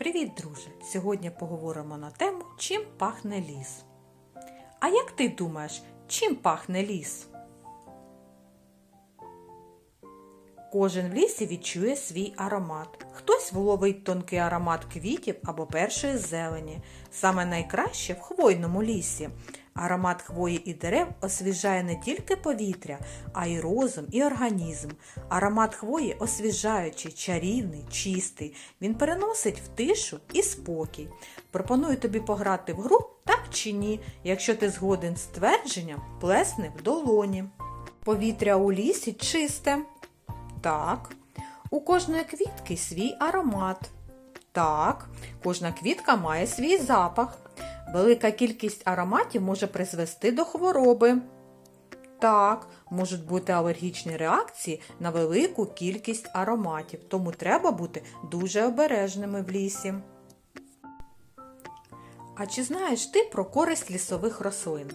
Привіт, друже! Сьогодні поговоримо на тему, чим пахне ліс. А як ти думаєш, чим пахне ліс? Кожен в лісі відчує свій аромат. Хтось вловить тонкий аромат квітів або першої зелені. Саме найкраще в хвойному лісі. Аромат хвої і дерев освіжає не тільки повітря, а й розум і організм. Аромат хвої освіжаючий, чарівний, чистий. Він переносить в тишу і спокій. Пропоную тобі пограти в гру так чи ні. Якщо ти згоден з твердженням, плесни в долоні. Повітря у лісі чисте. Так. У кожної квітки свій аромат. Так, кожна квітка має свій запах. Велика кількість ароматів може призвести до хвороби. Так, можуть бути алергічні реакції на велику кількість ароматів, тому треба бути дуже обережними в лісі. А чи знаєш ти про користь лісових рослин?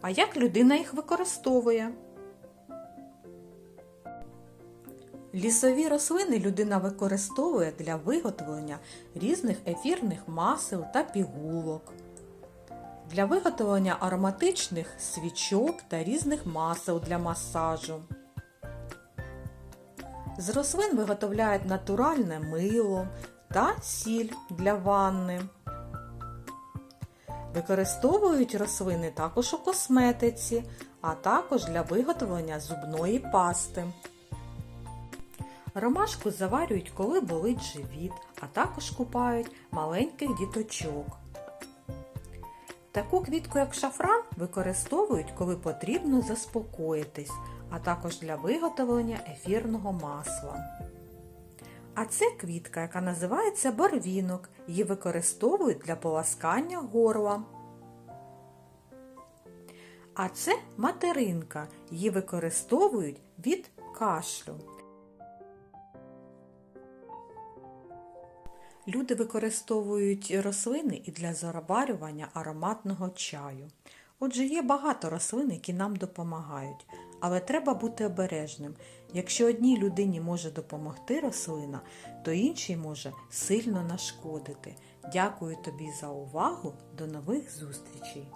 А як людина їх використовує? Лісові рослини людина використовує для виготовлення різних ефірних масел та пігулок, для виготовлення ароматичних свічок та різних масел для масажу. З рослин виготовляють натуральне мило та сіль для ванни. Використовують рослини також у косметиці, а також для виготовлення зубної пасти. Ромашку заварюють, коли болить живіт, а також купають маленьких діточок. Таку квітку, як шафран, використовують, коли потрібно заспокоїтись, а також для виготовлення ефірного масла. А це квітка, яка називається барвінок. Її використовують для поласкання горла. А це материнка. Її використовують від кашлю. Люди використовують рослини і для заварювання ароматного чаю. Отже, є багато рослин, які нам допомагають, але треба бути обережним. Якщо одній людині може допомогти рослина, то іншій може сильно нашкодити. Дякую тобі за увагу. До нових зустрічей!